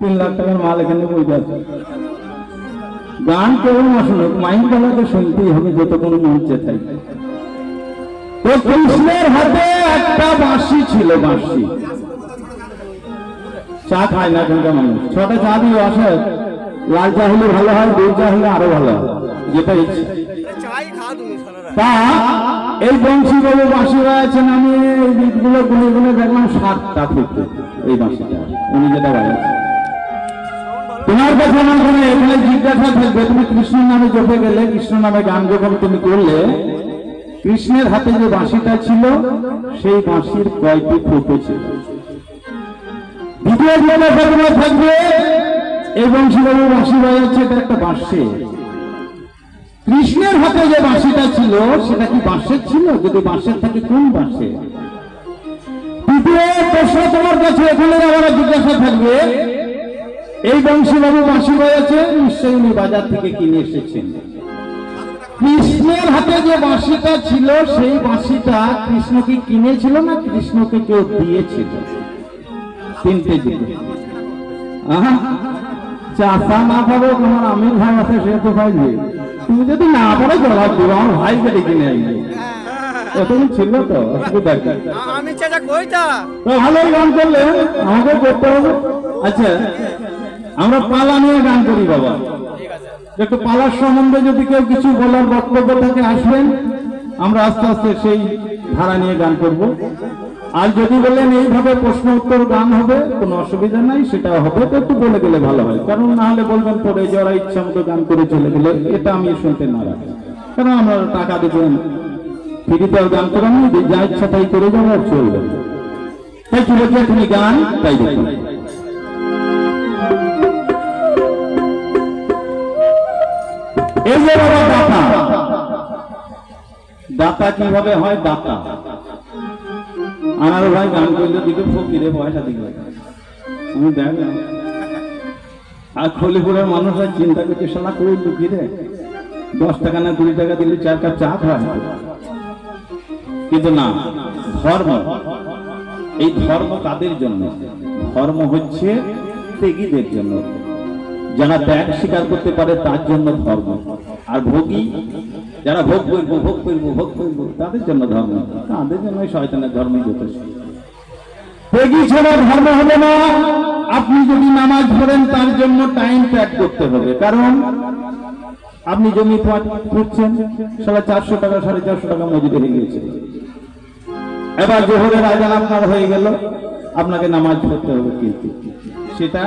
তিন লাখ টাকার মাল এখানে বইতে আছে। গান কেউ না মাইক বেলাতে শুনতেই হবে যতক্ষণ মঞ্চে থাকে। তো কৃষ্ণের হাতে একটা বাঁশি ছিল, বাঁশি। চা খায় না এখানকার মানুষ। ছটা চা দিয়ে আসে, লাল চা হলে ভালো হয়, দুই চা হলে আরও ভালো হয়, যেটা ইচ্ছে। তা এই বংশী বাবু বাঁশি বাজাচ্ছেন আমি এই দিকগুলো গুনে গুনে দেখলাম, সাতটা ফুটে, এই বাঁশিটা। উনি যেটা বাজাচ্ছেন তোমার কাছে আমার কোনো এখানে জিজ্ঞাসা থাকবে, তুমি কৃষ্ণ নামে জপে গেলে কৃষ্ণ নামে গান যখন তুমি করলে, কৃষ্ণের হাতে যে বাঁশিটা ছিল, সেই বাঁশির কয়টি ফুটো ছিল? দ্বিতীয় তোমার থাকবে, এই বংশীবাবু বাঁশি বাজাচ্ছে, এটা একটা বাঁশে। কৃষ্ণের হাতে যে বাঁশিটা ছিল, সেটা কি বাঁশের ছিল? যদি বাঁশের থাকে, কোন বাঁশে? তৃতীয় প্রশ্ন তোমার কাছে, এখানে আবার জিজ্ঞাসা থাকবে এই বংশীবাবু বাঁশি বাজাচ্ছে নিশ্চয়ই উনি বাজার থেকে কিনে এসেছেন। কৃষ্ণের হাতে যে বাঁশিটা ছিল সেই বাঁশিটা কৃষ্ণ কি কিনেছিল না কৃষ্ণকে কেউ দিয়েছিল? তিনটে আহা, চাষা না পাবো তোমার আমির ভাই আছে সে তো পাইবে তুমি যদি না পারো জবাব দিও আমার ভাইকে ডেকে নিয়ে আসবে এতদিন ছিল তো অসুবিধা কি? আমি চাচা কইতা তো? ভালোই গান করলে আমাকে করতে হবে। আচ্ছা আমরা পালা নিয়ে গান করি, বাবা। একটু পালার সম্বন্ধে যদি কেউ কিছু বলার বক্তব্য থাকে, আসবেন। আমরা আস্তে আস্তে সেই ধারা নিয়ে গান করব। আর যদি বলেন এইভাবে প্রশ্ন উত্তর গান হবে, কোনো অসুবিধা নাই, সেটা হবে, তো একটু বলে গেলে ভালো হয়। কারণ না হলে বলবেন পরে যারা ইচ্ছা মতো গান করে চলে গেলে, এটা আমি শুনতে নারাজ। কারণ আমরা টাকা দেবেন ফ্রিতে গান করান যা ইচ্ছা তাই করে যাব চলবে তাই বলছে তুমি গান, তাই দেখুন। দাতা কীভাবে হয় দাতা? আমার ভাই গান করলে দিকে ফকিরে পয়সা দিকে আমি দেখ আর খলিপুরের মানুষরা চিন্তা করছে, শালা করে লুকিয়ে দশ টাকা না কুড়ি টাকা দিলে চার কাপ চা খাওয়া। কিন্তু না, ধর্ম, এই ধর্ম কাদের জন্য? ধর্ম হচ্ছে ত্যাগীদের জন্য। যারা ত্যাগ স্বীকার করতে পারে তার জন্য ধর্ম। আর ভোগী, যারা ভোগ করব ভোগ করব ভোগ করব, তাদের জন্য ধর্ম, তাদের জন্য শয়তানের ধর্মই যথেষ্ট। ছাড়া ধর্ম হবে না। আপনি যদি নামাজ পড়েন, তার জন্য টাইম ত্যাগ করতে হবে। কারণ আপনি জমি করছেন সাড়ে চারশো টাকা, সাড়ে চারশো টাকা মজুরি হয়ে গেছে এবার জোহরের আজান আপনার হয়ে গেল। আপনাকে নামাজ পড়তে হবে কিন্তু। সেটা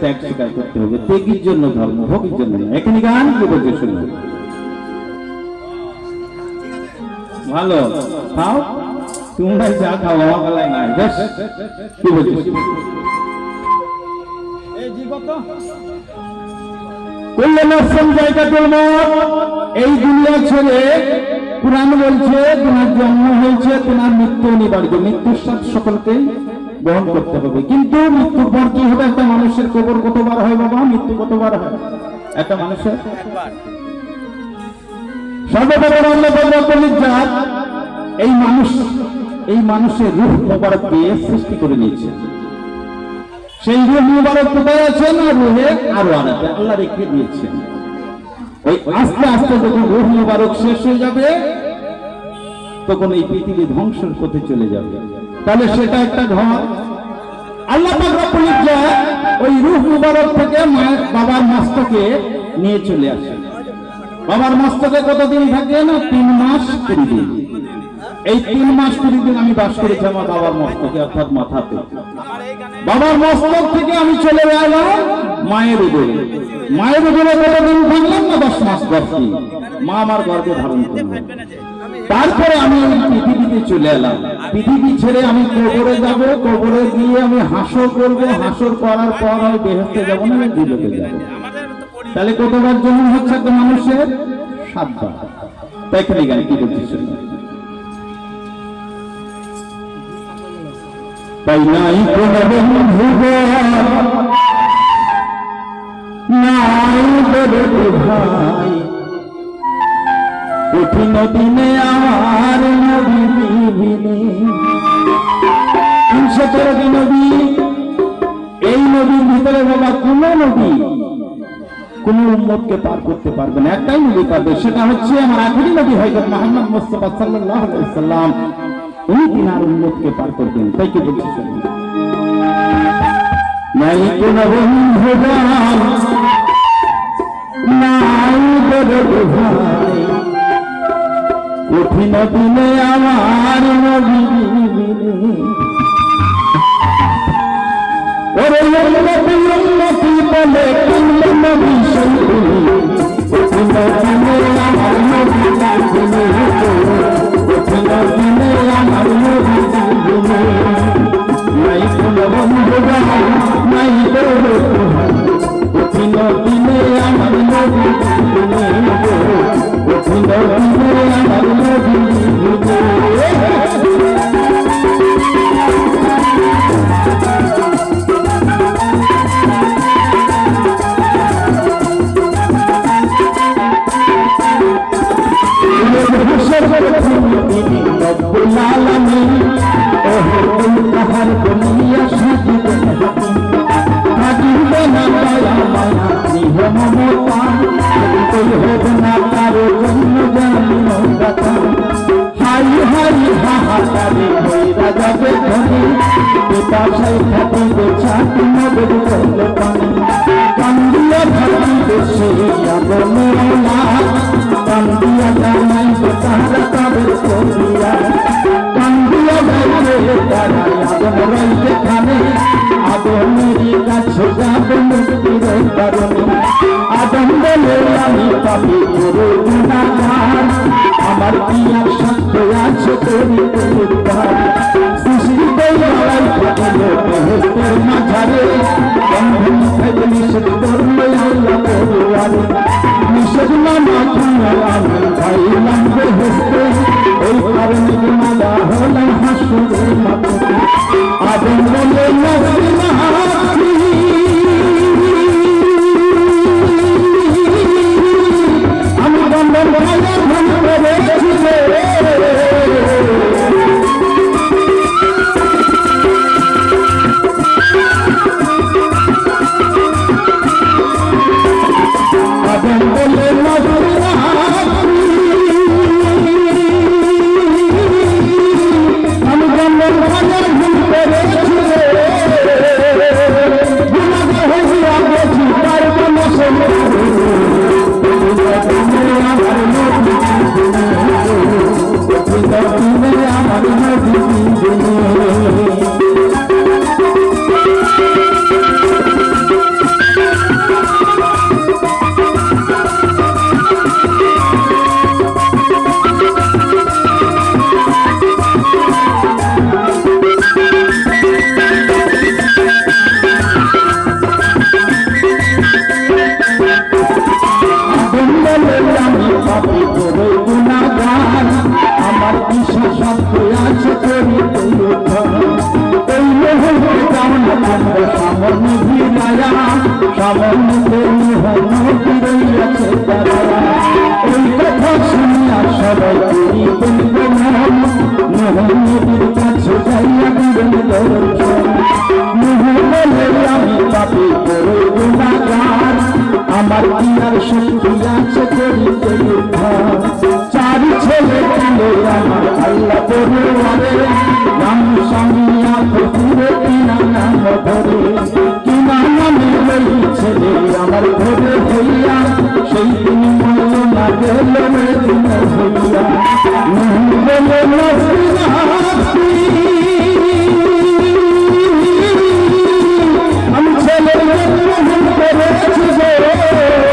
ত্যাগ স্বীকার করতে হবে। ত্যাগীর জন্য ধর্ম ভোগের জন্য এখানে গান কি বলছে শুনবে ভালো। খাও। তোমরাই যা খাও বেলায় নাই। বেশ। কি বলছিস এই দুনিয়া ছেড়ে কোরআন বলছে তোমার জন্ম হয়েছে তোমার মৃত্যু অনিবার্য। মৃত্যুর সাথে সকলকেই গ্রহণ করতে হবে। কিন্তু মৃত্যুর পর কি হবে? একটা মানুষের কবর কতবার হয় বাবা? মৃত্যু কতবার হয়? একটা মানুষের? এই মানুষ, এই মানুষের মোবারক দিয়ে সৃষ্টি করে নিয়েছে। সেই রুহ মুবারক কোথায় আছেন আর রুহে? আরও আনাতে আল্লাহ রেখে দিয়েছেন ওই আস্তে আস্তে যখন রুহ মুবারক শেষ হয়ে যাবে, তখন এই পৃথিবী ধ্বংসের পথে চলে যাবে। তাহলে সেটা একটা ঘর। আল্লাহ ওই রুহ মুবারক থেকে বাবার মস্তকে নিয়ে চলে আসে বাবার মস্তকে কতদিন থাকে না? তিন মাস কুড়ি দিন। এই তিন মাস কুড়ি দিন আমি বাস করেছি আমার বাবার মস্তকে, অর্থাৎ মাথাতে। বাবার মস্তক থেকে আমি চলে গেলাম মায়ের উদরে মায়ের উদরে কতদিন থাকলাম না? দশ মাস, দশ দিন। মা আমার গর্বে ধারণ করল। তারপরে আমি ওই পৃথিবীতে চলে এলাম। পৃথিবী ছেড়ে আমি কবরে যাব, কবরে গিয়ে আমি হাসর করব। হাসর করার পর আমি বেহেস্তে যাব না, আমি দিলতে যাব। তাহলে কতবার জন্ম হচ্ছে একটা মানুষের? সাতবার। তাই খালি গান কি বলছিস তাই নাই কোনো বন্ধু নাই বড় ভাই। কঠিন দিনে আমার নবী বিবিনে তিনশো তেরো নবী, এই নদীর ভিতরে বাবা কোন নদী কোন উম্মতকে পার করতে পারবে না। একটাই নদী পারবে, সেটা হচ্ছে আমার আখেরি নদী হয়তো মোহাম্মদ মোস্তফা সাল্লাল্লাহু সাল্লাম উনি তিনার উম্মতকে পার করবেন, তাই কি বলছি নাই কোন বন্ধু নাই কঠিন দিনে আমার নবী বলে কিনল নবী কি আর আছে করিতে উদ্ধার সৃষ্টিতে লড়াই থাকিল বেহেস্তের মাঝারে বন্ধন থেকে নিষেধ করলে আল্লাহ পড়ুয়ারে নিষেধ না মাথা আমি খাইলাম বেহেস্তে ওই কারণে মালা হলাম হাসুরের পিয়ার শক্তি আছে করিতে চারি ছেলে ছিল আমার আল্লাহ পড়ুয়ারে নাম সামিয়া ফকিরে কিনা নাম ধরে। কিনা নামে ওই ছেলে আমার ঘরে হইয়া। সেই দিন মূল্য না, গেল হইয়া। নুন বলে করেছি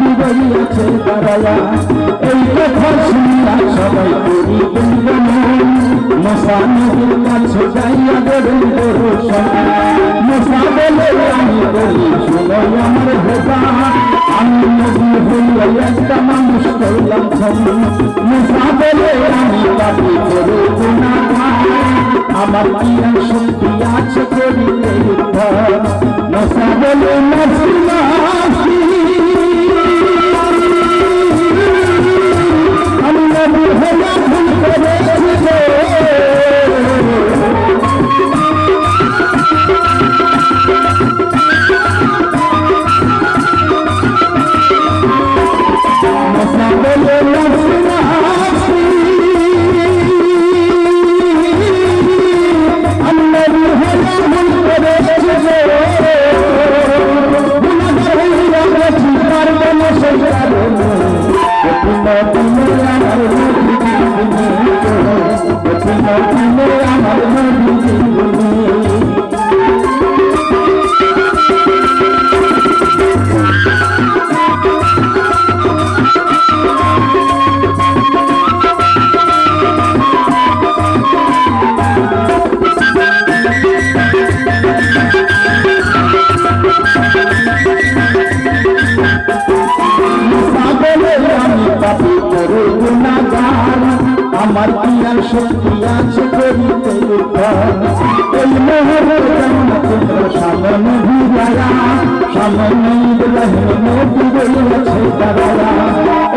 নিশানো বিরইয়াছে দাঁড়ায়া এই কথা শুনিয়া সবাই করি বন্ধন মশানদের কাছে যাইয়া দেবেন মশা বলে আমি বলি শুনো আমার ভোগা আমি নদী হইয়া একটা মানুষ করলাম মশা বলে আমি কি শক্তি আছে মশা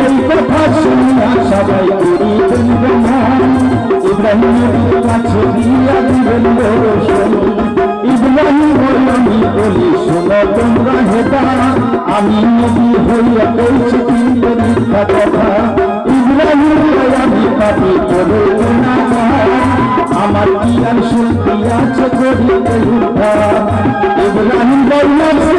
এই কথা শুনিয়া সবাই করি বন্ধন ইব্রাহিম নদীর কাছে দিয়া দিবেন ইব্রাহিম আমি বলি শোনো তোমরা হেদা আমি নবী হইয়া বলছি কিন্তু মিথ্যা কথা ইব্রাহিম আমি পাপি করে গুণাগার আমার কি আর শক্তি আছে করিতে ইব্রাহিম বললাম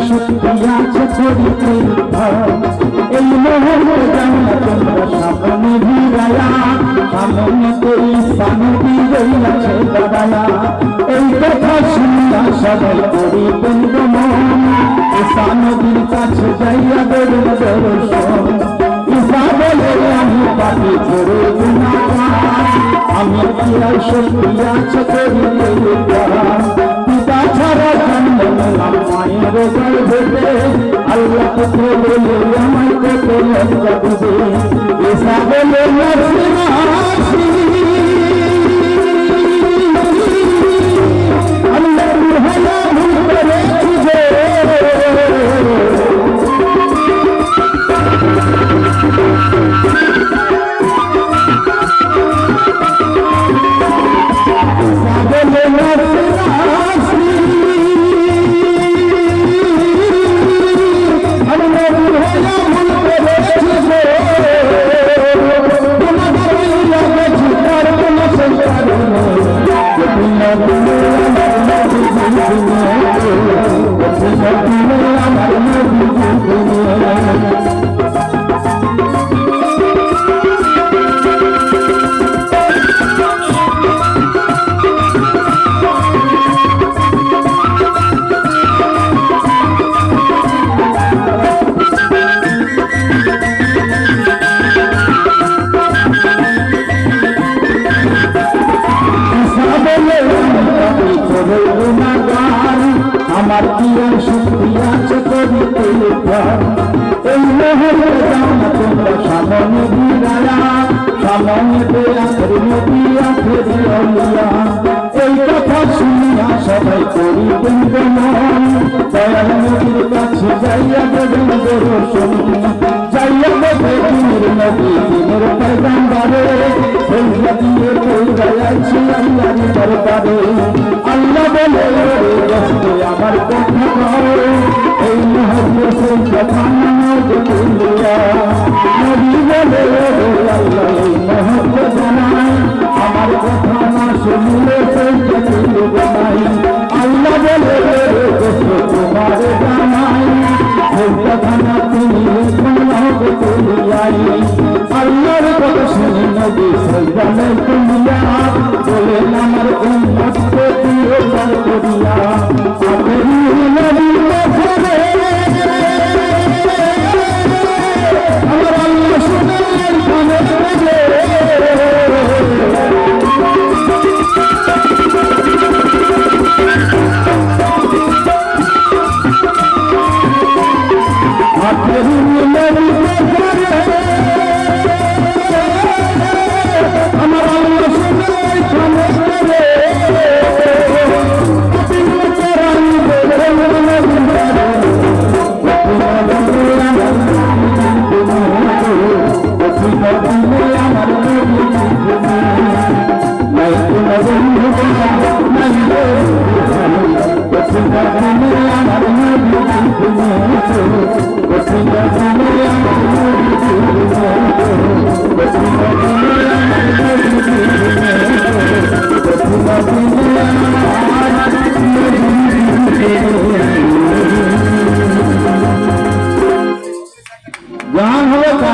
শক্তি আছে করিতে এই মুহূর্তে জানা তোমরা সামনে ভিড়ায়া সামনে কই সানবি রইয়াছে দাঁড়ায়া এই কথা শুনিয়া সবাই করি বন্ধমন সানবির কাছে যাইয়া দেবেন দর্শন ইসা বলে আমি পাপি করে আমি কি আর শক্তি আছে পিতা ছাড়া জন্ম নিলাম মায়ের গর্ভে আল্লাহ পুত্র বলে আমায় কি আর শক্তি আছে করিতে প্রাণ এই যাও না তোমরা সামনে বিরায়া সামনে আখের নবী আখের অলিয়া এই কথা শুনিয়া সবাই করিবেন গমন দয়াল নবীর কাছে যাইয়া দেবেন দর্শন যাইয়া দেবে দিনের নবী, দিনের পয়গাম্বারে। সেজদা দিয়ে কইরা আইছি আল্লাহর দরবারে। আল্লাহ বলে আমার কথা কর এই সেই কথা করিয়া নবী বলে মুহূর্তে জানাই আমার কথা না শুনলে সেই কথা নাই আল্লাহ বলে তোমার জানাই সেই কথা না তুমি আল্লাহর কথা শুনে নবী সজদানে তুমিয়া বলে আমার দিয়ে দান করিয়া